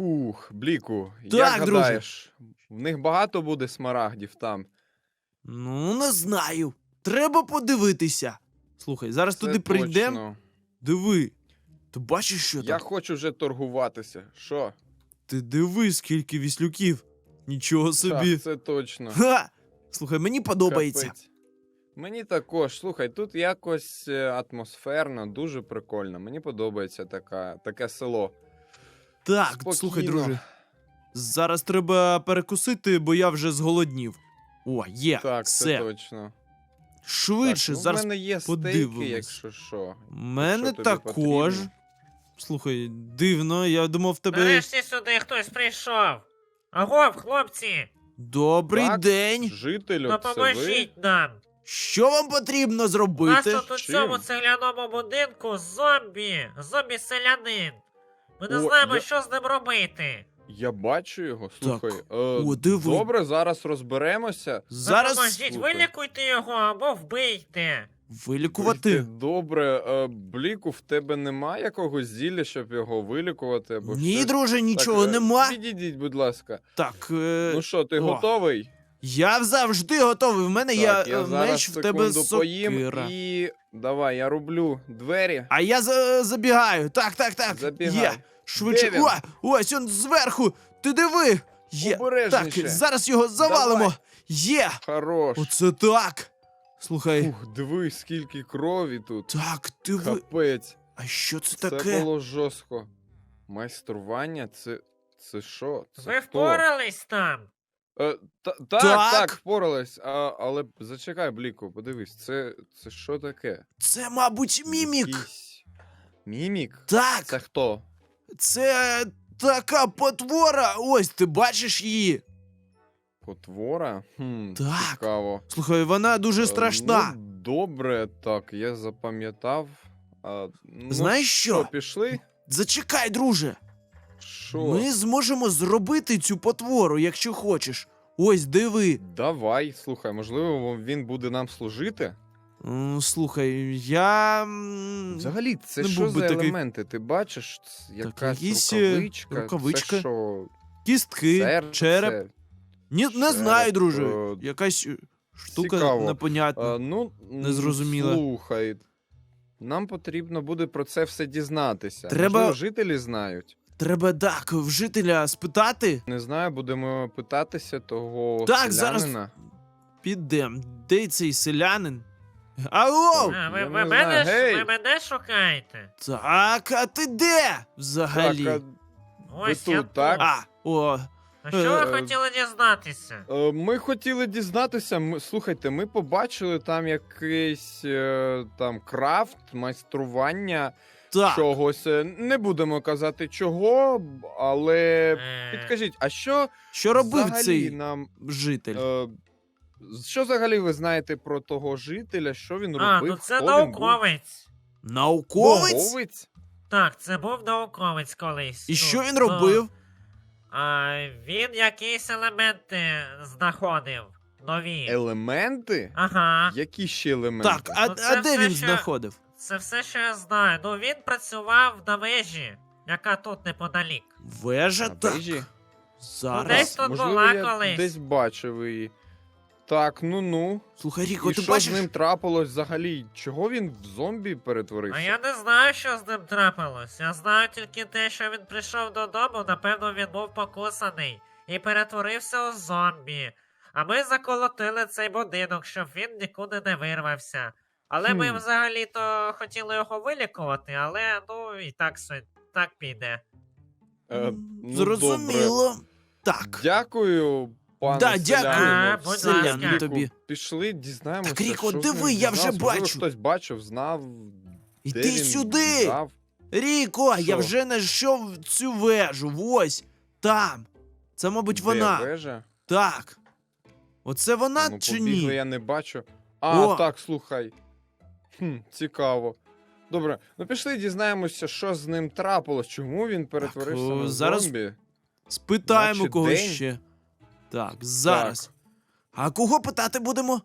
Фух, бліку, Так, як друже. гадаєш, в них багато буде смарагдів там. Ну, не знаю. Треба подивитися. Слухай, зараз Це туди прийдемо. Диви. Ти бачиш, що Я там? хочу вже торгуватися. Що? Ти диви, скільки віслюків. Нічого собі. Так, це точно. Ха! Слухай, мені подобається. Капець. Мені також, слухай, тут якось е, атмосферно, дуже прикольно. Мені подобається така, таке село. Так, Спокійно. слухай, друже. Зараз треба перекусити, бо я вже зголоднів. О, є. Так, все. це точно. Швидше, так, ну, зараз в мене є подивимось. стейки, якщо що. У мене тобі також. потрібно. Слухай, дивно, я думав, в тебе. Нарешті сюди хтось прийшов. Агов, хлопці, Добрий Так, день. Жителю, це ви? допоможіть нам. Що вам потрібно У нас зробити? тут у Чим? цьому цегляному будинку зомбі, зомбі-селянин. Ми не О, знаємо, я- що з ним робити. Я бачу його, слухай. е, О, диви. добре, зараз розберемося. Зараз Допоможіть, слухай. вилікуйте його або вбийте. вилікувати. Ти Добре, е, бліку, в тебе немає якогось зілля, щоб його вилікувати або Ні, щось? друже, нічого Так, е, нема. Підійдіть, будь ласка. Так, е, Ну що, ти о. готовий? Я завжди готовий. В мене так, є я е, зараз меч, в тебе секунду поїм сокира. і давай, я рублю двері. А я за- забігаю. Так, так, так. Забігай. Є. Швидше. Де він? О, ось він зверху. Ти диви. Є. Так, Обережніше. зараз його завалимо. Давай. Є. Хорош. Оце так. Слухай. Ух, диви, скільки крові тут. Так, ти ви. Капець. А що це Це таке? було жорстко. Майстрування, це. Це що? Це Ви хто? впорались там. Е, та, так, Так. так, впорались. А, але зачекай, Бліку, подивись, це, це що таке? Це, мабуть, мімік. Якийсь Мімік? Так, Це хто? це така потвора. Ось, ти бачиш її. Потвора? Хм, Так. Цікаво. Слухай, вона дуже Е, страшна. Ну, добре, так, я запам'ятав. А, ну, Знаєш що, що? пішли? Зачекай, друже. Що? Ми зможемо зробити цю потвору, якщо хочеш. Ось диви. Давай, слухай, можливо, він буде нам служити? М, Слухай, я. м, Взагалі, це не що був би за такий- елементи? Ти бачиш, Ц- якась якісь, е, рукавичка, рукавичка, це що, Кістки, серце? череп. Ні, не череп, знаю, друже. е, Якась е, штука цікаво. непонятна. А, ну, м, Незрозуміло. Слухай, нам потрібно буде про це все дізнатися. Треба- Можливо, жителі знають. Треба так, в жителя спитати. Не знаю, будемо питатися того Так, зараз- селянина. Підем. Де цей селянин? Алло! А, ви, я ви, не мене, знаю. ш- Гей! ви мене шукаєте? Так, а ти де? Взагалі. Так, Ось Ви я тут, так? А, о, А що ви Е, хотіли дізнатися? а, е, ми хотіли дізнатися. Ми, слухайте, ми побачили там якийсь е, там крафт, майстрування так. чогось. Е, Не будемо казати чого, але Е, підкажіть, а що Що робив взагалі цей нам житель? Е, що взагалі ви знаєте про того жителя? Що він А, робив? ну це Хто він був? науковець. Науковець? Науковець? Так, це був науковець колись. І Ну, що він то- робив? А, він якісь елементи знаходив. Нові. Елементи? Ага. Які ще елементи? Так, а, Ну, а де все він ще- знаходив? Це все, що я знаю. Ну він працював на вежі, яка тут неподалік. Вежа На так. вежі? Зараз. Десь тут Можливо, була я колись. десь бачив її. Так, ну ну. Слухай, Ріко, І ти що бачиш? з ним трапилось взагалі? Чого він в зомбі перетворився? А я не знаю, що з ним трапилось. Я знаю тільки те, що він прийшов додому, напевно, він був покусаний і перетворився у зомбі. А ми заколотили цей будинок, щоб він нікуди не вирвався. Але ми взагалі-то хотіли його вилікувати, але ну і так все так піде. Е, ну, Зрозуміло. Так. Дякую, пане Да, дякую. селянину. А, будь Все, ласка. Тобі. Пішли, дізнаємося. Так, Ріко, що з диви, ним я вже дізнався. Можливо, бачу. хтось бачив, знав. де Іди він сюди. дізнав. Ріко, я Що? вже знайшов цю вежу. Ось. Там. Це, мабуть, Де вона. вежа? Так. Оце вона ну, чи побігли, ні? я не бачу. А, О! так, слухай. Хм, цікаво. Добре, ну пішли дізнаємося, що з ним трапилось, чому він перетворився о, на зараз зомбі. Спитаємо Наче когось день. ще. Так, зараз. А кого питати будемо?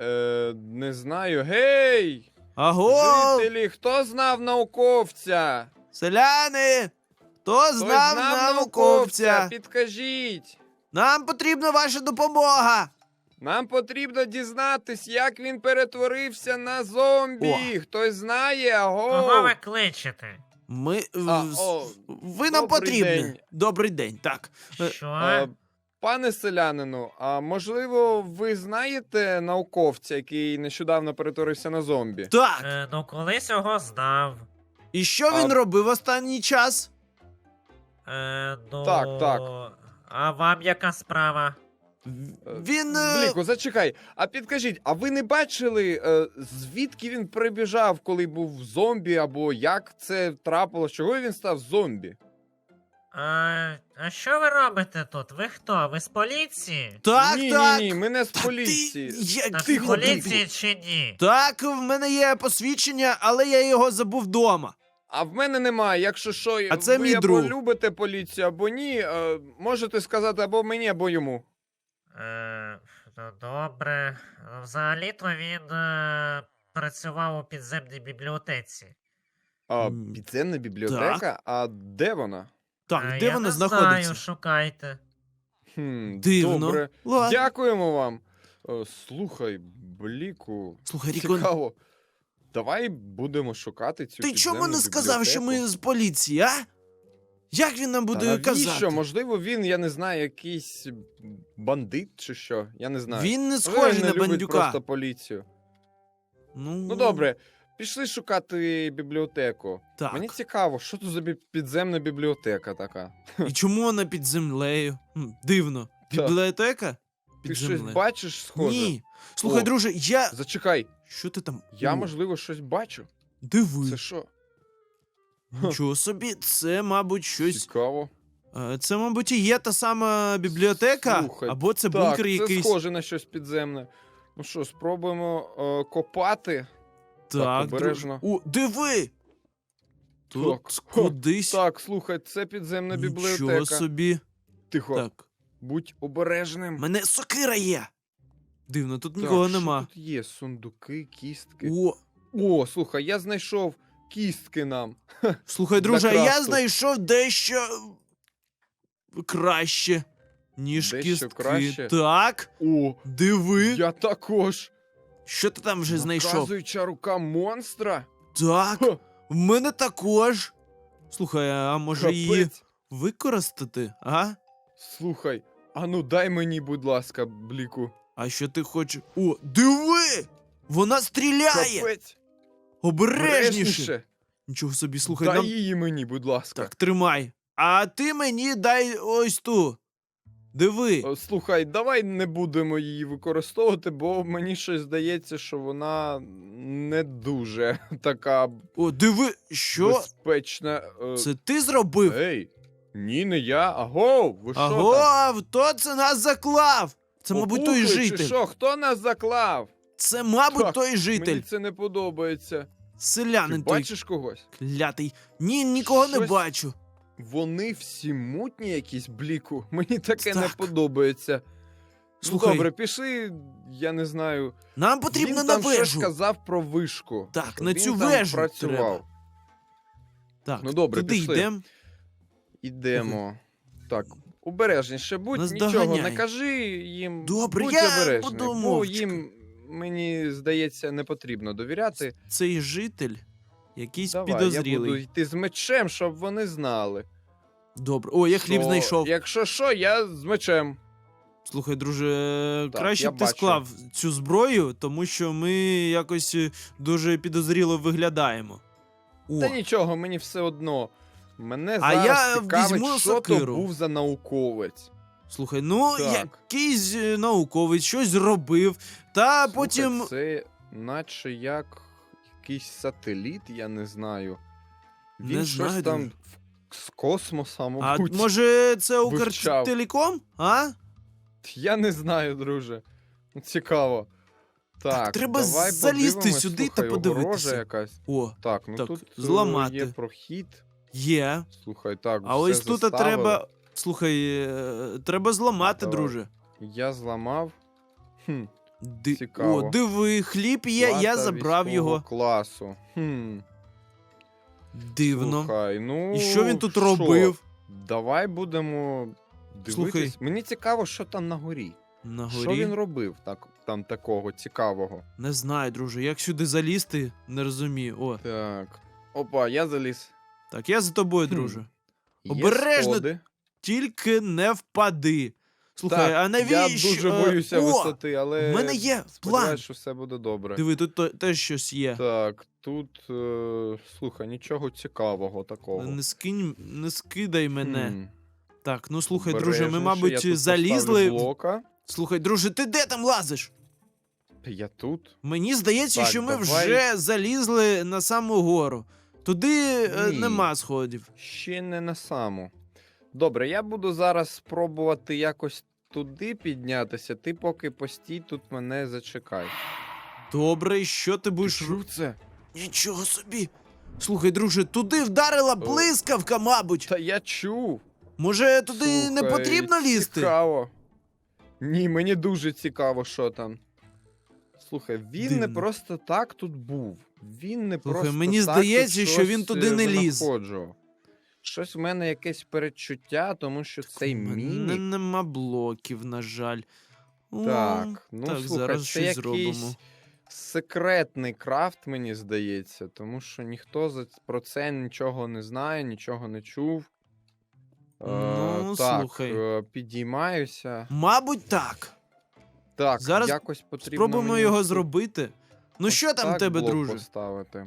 Е, не знаю. Гей! Аго! Жителі, хто знав науковця? Селяни! Хто Хтось знав науковця? Підкажіть. Нам потрібна ваша допомога. Нам потрібно дізнатись, як він перетворився на зомбі. О. Хтось знає, аго. Кого ви кличете? Ми. А, в- о, ви нам добрий потрібні. день. Добрий день, так. Е, Що? Е, Пане селянину, а можливо, ви знаєте науковця, який нещодавно перетворився на зомбі? Так. Е, ну колись його знав. І що він а- робив останній час? Е, ну... Так, так. А вам яка справа? Він. е, Бліку, зачекай. А підкажіть, а ви не бачили, е, звідки він прибіжав, коли був зомбі, або як це трапилось? Чого він став зомбі? А, а що ви робите тут? Ви хто? Ви з поліції? Так, ні, так. ні, ні, ми не з поліції. Ти, як Так тихо, з поліції чи ні? Так, в мене є посвідчення, але я його забув вдома. А в мене немає. Якщо що, А це ви мій або друг. любите поліцію, або ні, е, можете сказати або мені, або йому. Е, ну, добре. Взагалі-то він е, працював у підземній бібліотеці. А, підземна бібліотека? А де вона? Так, Е, де я вона не знаходиться? Знаю, шукайте. Хм, Дивно. Добре. Ладно. Дякуємо вам. Е, слухай, Бліку, Слухай, Ріко, цікаво. Давай будемо шукати цю ти чому підземну не сказав, що бібліотеку? ми з поліції, а? Як він нам Та буде навіщо? казати? Можливо, він, я не знаю, якийсь бандит чи що. Я не знаю. Він не Можливо, схожий на любить бандюка. просто поліцію. Ну, Ну добре, пішли шукати бібліотеку. Так. Мені цікаво, що тут за бі- підземна бібліотека така. І чому вона під землею? М, Дивно. Так. Бібліотека? Ти Під щось землею. бачиш схоже? Ні. Слухай, О. друже, я. Зачекай, Що ти там? я О, можливо щось бачу. Диви. Це що? Нічого собі, це, мабуть, щось. Цікаво. Е, Це, мабуть, і є та сама бібліотека, Слухай, або це так, бункер це якийсь. схоже на щось підземне. Ну що, спробуємо е, копати. Так, обережно. друже. О, диви! Тут Так. кудись. Так, слухай, це підземна Нічого бібліотека. собі. Тихо, Так. будь обережним. Мене сокира є. Дивно, тут Так, нікого що нема. Тут є сундуки, кістки. О, О, слухай, я знайшов кістки нам. слухай, друже, я крафту. знайшов дещо краще, ніж Дещо кістки. краще? Так, О, диви. я також. Що ти там вже знайшов? Наказуюча рука монстра. Так, Ха. в мене також. Слухай, а може її Капець. використати, а? Слухай, а ну дай мені, будь ласка, бліку. А що ти хочеш? О, диви! Вона стріляє! Капець. Обережніше! Нічого собі, слухай, Дай нам. її мені, будь ласка. Так, тримай. А ти мені дай ось ту. Диви. О, Слухай, давай не будемо її використовувати, бо мені щось здається, що вона не дуже така О, диви, що? безпечна. Е, Це ти зробив? Ей, ні, не я. Аго, ви що там? Аго, хто це нас заклав? Це, мабуть, той чи житель. що? Хто нас заклав? Це, мабуть, Так, той житель. Мені це не подобається. Ти Селянин той бачиш когось? клятий. Ні, нікого не бачу. Вони всі мутні якісь бліку. Мені таке не подобається. Слухай, Ну, добре, пішли, я не знаю. нам потрібно він на там щось вежу. сказав про вишку. Так, що на він цю там вежу працював. треба. Так, Ну, добре, туди пішли. йдемо. Ідемо. Так, обережніше, будь Нас нічого, доганяй. не кажи їм. Добре, будь я обережний, буду бо їм, мені здається, не потрібно довіряти. Цей житель якийсь Давай, я підозрілий. буду йти з мечем, щоб вони знали. Добре. О, я хліб що, знайшов. Якщо що, я з мечем. Слухай, друже, Так, краще я б ти бачу. склав цю зброю, тому що ми якось е, дуже підозріло виглядаємо. О, Та нічого, мені все одно. Мене А зараз я цікавить, візьму що то сокиру. був за науковець. Слухай, ну Так. якийсь е, науковець щось зробив, та Слухай, потім. Це наче як якийсь сателіт, я не знаю. Він Не щось знаю, там друже. в- з космоса, А мабуть. може це вивчав. Укртелеком? А? Я не знаю, друже. Ну, Цікаво. Так, треба давай залізти подивимось. сюди та Слухай, подивитися. огорожа якась. О, Так, ну Так, тут е, зламати. є прохід. є. Слухай, так, А все ось тут заставили. треба. Слухай, е, треба зламати, Давай. друже. Я зламав. Хм, Ди... Цікаво. О, диви, хліб є, я плата забрав військового його. класу. Хм. Дивно. Слухай, ну. І що він тут робив? Давай будемо дивитись. Слухай. Мені цікаво, що там на горі. На Що він робив так, там такого цікавого? Не знаю, друже. Як сюди залізти, не розумію. О, Так. Опа, я заліз. так, я за тобою, Хм. друже. Є Обережно. сходи. Тільки не впади. Слухай, так, а навіщо? Я дуже е, боюся О, висоти, але. в мене є план. Сподіваюсь, що все буде добре. Диви, тут теж щось є. Так, тут. Е... Слухай, нічого цікавого такого. Не скинь, не скидай мене. Хм. Так, ну слухай, друже, ми, мабуть, я тут залізли. Блока. Слухай, друже, ти де там лазиш? Я тут. Мені здається, Так, що ми давай. вже залізли на саму гору. Туди е, Ні. нема сходів. Ще не на саму. Добре, я буду зараз спробувати якось туди піднятися. Ти поки постій тут мене зачекай. Добре, і що ти будеш це? Нічого собі. Слухай, друже, туди вдарила блискавка, мабуть. Та я чув. Може, туди не Слухай, потрібно лізти? Цікаво. Ні, мені дуже цікаво, що там. Слухай, він не Дивно. просто так тут був. Він не Слухай, просто мені так здається, тут що він щось, туди е, не ліз. винаходжував. Щось в мене якесь передчуття, тому що цей У мене мінік. нема блоків, на жаль. О, Так, ну так, слухай, зараз це щось якийсь зробимо. секретний крафт, мені здається, тому що ніхто за про це нічого не знає, нічого не чув. Ну, е, так, слухай. е, підіймаюся. Мабуть, так. Так, Зараз якось потрібно. Спробуємо мені його зробити. Ну що там в так тебе, блок друже? Поставити.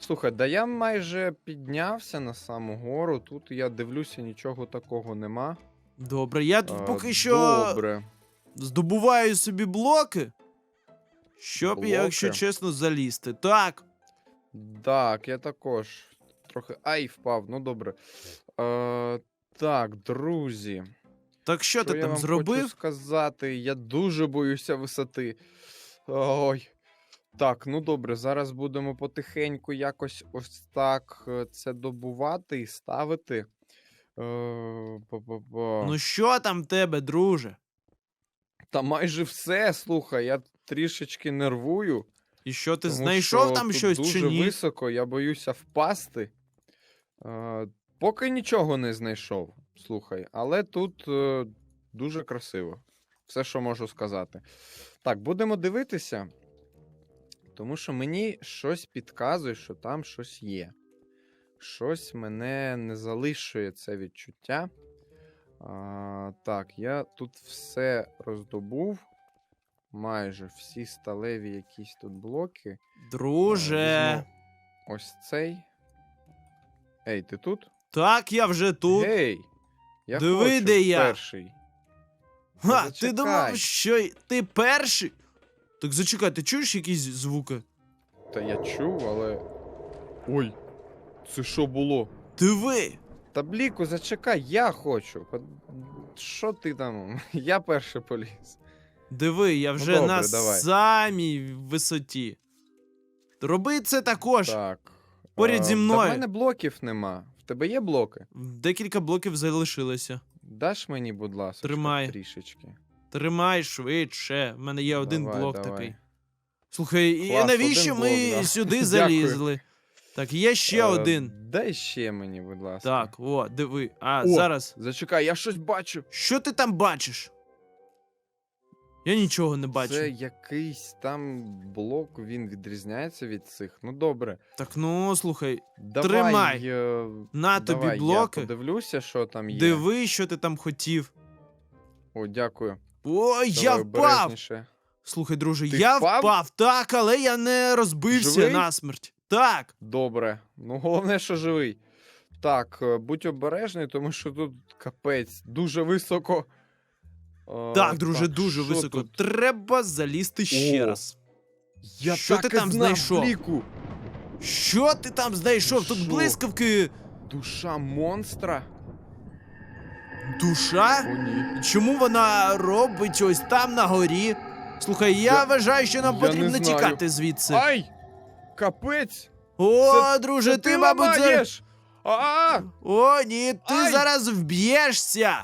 Слухай, да я майже піднявся на саму гору. Тут я дивлюся, нічого такого нема. Добре, я тут Е, поки що Добре. здобуваю собі блоки, щоб, Блоки? якщо чесно, залізти. Так. Так, я також трохи. Ай, впав. Ну добре. Е, так, друзі. Так що, ти я там вам зробив? Хочу сказати, я дуже боюся висоти. Ой. Так, ну добре, зараз будемо потихеньку якось ось так е, це добувати і ставити. Е. Ну що там в тебе, друже? Та майже все, слухай, я трішечки нервую. І що ти тому знайшов що там тут щось дуже чи ні? високо, я боюся впасти. Е, поки нічого не знайшов, слухай, але тут е, дуже красиво. Все, що можу сказати. Так, будемо дивитися. Тому що мені щось підказує, що там щось є. Щось мене не залишує це відчуття. А, так, я тут все роздобув. Майже всі сталеві якісь тут блоки. Е, Друже. візьму Ось цей. Ей, ти тут? Так, я вже тут. Гей! Я Диви, хочу де я. перший. Ха, ти думав, що ти перший? Так зачекай, ти чуєш якісь звуки? Та я чув, але. Ой, це що було? Диви! Та бліку, зачекай, я хочу. Под- Що ти там? Я перший поліз. Диви, я вже добре, на давай. самій висоті. Роби це також. Так. Поряд а, зі Та мною. в мене блоків нема. В тебе є блоки? Декілька блоків залишилося. Даш мені, будь ласка, Тримай. трішечки. Тримай швидше. В мене є один Давай, блок давай. такий. Слухай, і навіщо один ми блок, да. сюди залізли? Так, є ще Е, один. Дай ще мені, будь ласка. Так, о, диви. А, О! зараз. Зачекай, я щось бачу. Що ти там бачиш? Я нічого не бачу. Це якийсь там блок, він відрізняється від цих. Ну добре. Так ну слухай, Давай, Тримай. е, на давай, тобі блоки. Я подивлюся, що там є. Диви, що ти там хотів. О, дякую. О, я впав! обережніше. Слухай, друже, Ти я впав? впав? так, але я не розбився Живий? насмерть. Так. Добре. Ну, головне, що живий. Так, е, будь обережний, тому що тут капець дуже високо. Е, Так, друже, так, дуже що високо. тут? Треба залізти ще О. раз. Я Що так ти і там знав, знайшов? Бліку. Що ти там знайшов? Тут Що? блискавки. Душа монстра? Душа? О, ні. Чому вона робить ось там на горі? Слухай, я, Я- вважаю, що нам я не потрібно знаю. тікати звідси. Ай! Капець! О, це- друже, Це ти, мабуть, за... ламаєш! А! О, ні, ти Ай! зараз вб'єшся.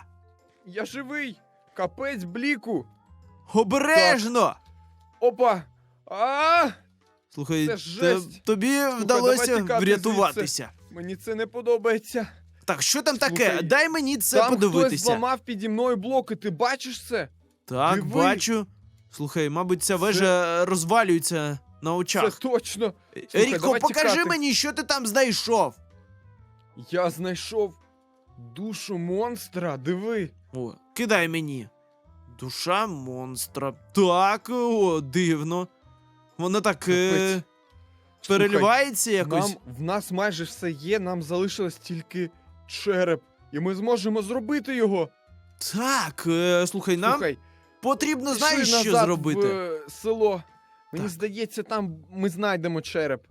Я живий! Капець, бліку! Обережно. Опа! А! Слухай, Це те- жесть. тобі давай вдалося тікати врятуватися. Мені це не подобається. Так, що там таке? Дай мені це Там хтось подивитися. зламав піді мною блоки, ти бачиш це? Так, Диви. бачу. Слухай, мабуть, ця Це- вежа розвалюється на Це очах. точно. Слухай, Ріко, давай покажи тікати. мені, що ти там знайшов. Я знайшов душу монстра, диви. О, кидай мені. Душа монстра. Так, о, дивно. Вона так е, Капець. Переливається якось. Нам, в нас майже все є, нам залишилось тільки череп. І ми зможемо зробити його. Так, е, слухай, нам Слухай, потрібно пішли знаєш, що назад зробити. В е, село. Мені Так. здається, там ми знайдемо череп.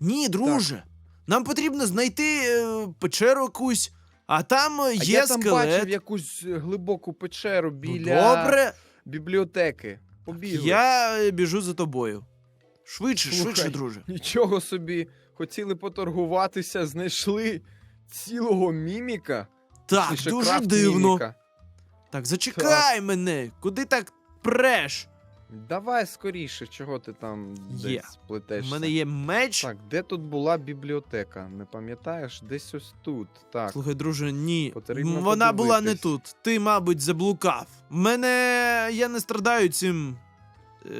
Ні, друже. Нам потрібно знайти е, печеру якусь, а там е, А є я там скелет. бачив якусь е, глибоку печеру Ну, біля Добре, бібліотеки. Побігли. я е, біжу за тобою. Швидше, Слухай, швидше, друже. Нічого собі. Хотіли поторгуватися, знайшли цілого міміка. Так, Точніше, дуже крафт дивно. міміка. Так, зачекай мене. Куди так преш? Давай скоріше, чого ти там Є. десь. У мене є меч. Так, де тут була бібліотека? Не пам'ятаєш? Десь ось тут. Так. Слухай, друже, ні. Потрібно М, Вона була не подивитись. тут. Ти, мабуть, заблукав. Мене. Я не страдаю цим.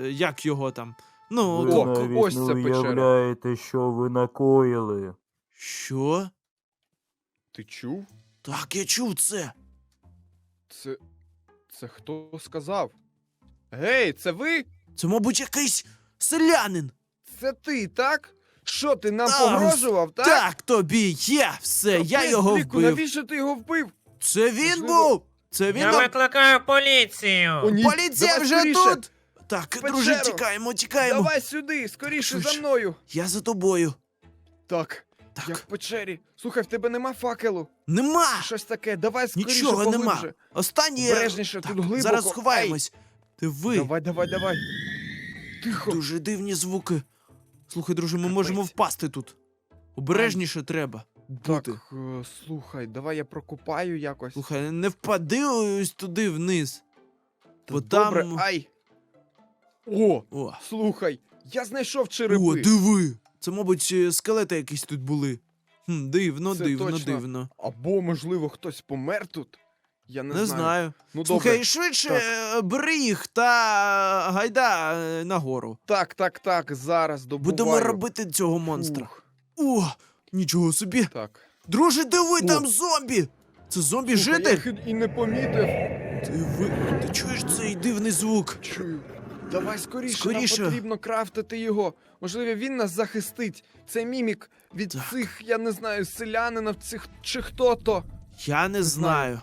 е, Як його там? Ну, Ви О, ко- ко- навіть ось не ця печера. уявляєте, що ви накоїли. що? Ти чув? Так, я чув це. Це. Це хто сказав? Гей, це ви? Це, мабуть, якийсь селянин. Це ти, так? Що ти нам Так, погрожував, так? Так, тобі є все, я Капець, його Бліку, вбив. Навіщо ти його вбив? Це він Можливо- був! Це він Я нам... викликаю поліцію. О, ні, Поліція давай вже скоріше. тут! Так, Печеру. друже, тікаємо, тікаємо. Давай сюди, скоріше Швидше. за мною. Я за тобою. Так, Так, я в печері. Слухай, в тебе нема факелу. нема! Щось таке, давай скоріше Нічого нема. Останнє. Обережніше, Так, тут глибоко. зараз сховаємось. Ти ви. Давай, давай, давай. Тихо. Дуже дивні звуки. Слухай, друже, ми Капець. можемо впасти тут. Обережніше треба. Так, бути. е, слухай, давай я прокопаю якось. Слухай, не впади ось туди вниз. Та бо Добре, там- ай. О, О, слухай, я знайшов черепи. О, диви! Це, мабуть, е, скелети якісь тут були. Хм, дивно, Це дивно, точно. дивно. Або, можливо, хтось помер тут. Я не, Не, знаю. Ну Слухай, добре. швидше Так. е, бери їх та гайда е, нагору. Так, так, так, зараз добуваю. Будемо робити цього монстра. Фух, О, нічого собі. Так. Друже, диви, О. там зомбі! Це зомбі Слухай, житель? Я їх і не помітив. Диви, ти чуєш цей дивний звук? Чую. Давай скоріше, Скоріше. нам потрібно крафтити його. Можливо, він нас захистить. Це мімік від Так. цих, я не знаю, селянинів цих чи хто то. Я не знаю. знаю.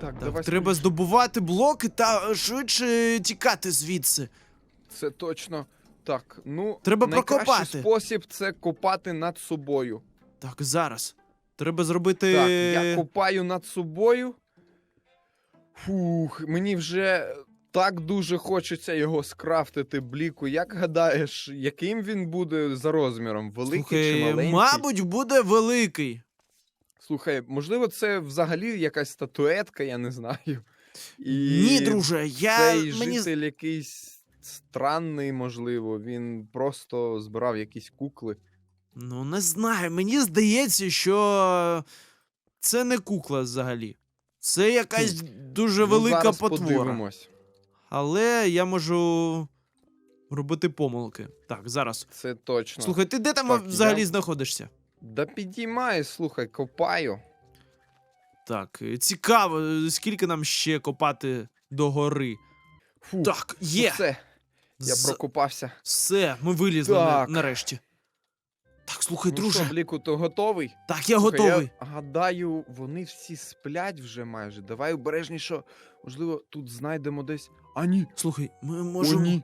Так, Так, давай треба скоріше. здобувати блоки та е, швидше тікати звідси. Це точно. Так, ну Треба найкращий прокопати. спосіб це копати над собою. Так, зараз. Треба зробити. Так, я копаю над собою. Фух, мені вже так дуже хочеться його скрафтити, бліку. Як гадаєш, яким він буде за розміром? Великий чи маленький? мабуть, буде великий. Слухай, можливо, це взагалі якась статуетка, я не знаю. І Ні, друже, я Цей мені житель якийсь странний, можливо. Він просто збирав якісь кукли. Ну, не знаю. Мені здається, що це не кукла взагалі. Це якась дуже Ну, велика зараз потвора. подивимось. Але я можу робити помилки. Так, зараз. Це точно. Слухай, ти де там Так, взагалі я- знаходишся? Да підіймаю, слухай, копаю. Так, е, цікаво, е, скільки нам ще копати до гори. Фу, Так, є. Все, я З- прокопався. Все, ми вилізли на- Так. нарешті. Так, слухай, Ну друже. що, Бліку, ти готовий? Так, я Слухай, готовий. Я гадаю, вони всі сплять вже майже. Давай обережніше, можливо, тут знайдемо десь. А ні, Слухай, ми о, можемо. ні.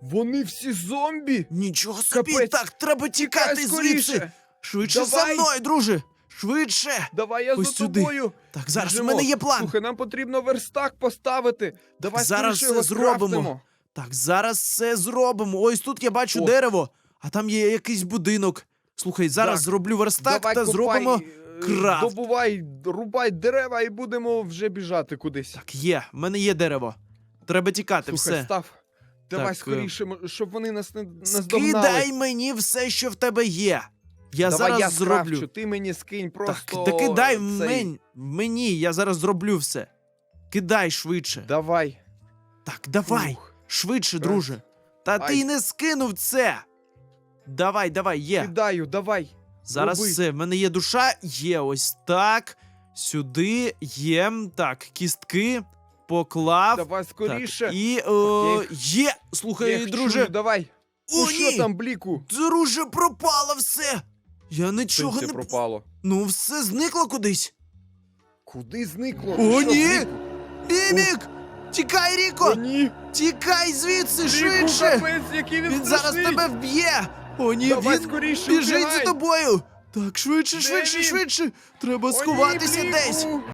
Вони всі зомбі! Нічого собі, Капець. так, треба тікати Тікай звідси. скоріше! Швидше Давай. за мною, друже. Швидше. Давай я Ось за сюди. тобою. Так, зараз Біжимо. у мене є план. Слухай, нам потрібно верстак поставити. Давай зараз скоріше його зробимо. скрафтимо. Так, зараз все зробимо. Ось тут я бачу О. дерево, а там є якийсь будинок. Слухай, зараз Так, зроблю верстак Давай та копай, зробимо. е, крафт. Добувай, рубай дерева і будемо вже біжати кудись. Так, є, в мене є дерево. Треба тікати, Слухай, все. став. Давай Так, е, скоріше, м- щоб вони нас не Скидай наздогнали. мені все, що в тебе є. Я Давай зараз я зроблю. скрафчу, ти мені скинь просто. Так, та кидай цей- мен... мені, я зараз зроблю все. Кидай швидше. Давай. Так, давай, Ух, швидше, Раз. друже. Та ти Ай. й не скинув це. Давай, давай, є. Кидаю, давай. Зараз роби. все, в мене є душа, є ось так. Сюди є. Так, кістки поклав. Давай скоріше. Так, і о, є. Слухай, їх друже. чую, давай. О, ну що там, бліку? Друже, пропало все. Я нічого не пропало. Ну, все зникло кудись. Куди зникло? О, що, ні! зникло? Бібік! Тікай, Ріко! О, ні! Тікай звідси, Бліку, швидше! капець, який він Він зараз страшний! тебе вб'є! О, ні, Давай він скоріше, біжить вбігай! за тобою! Так, швидше, Де швидше, він? швидше! Треба сховатися Бліку! десь!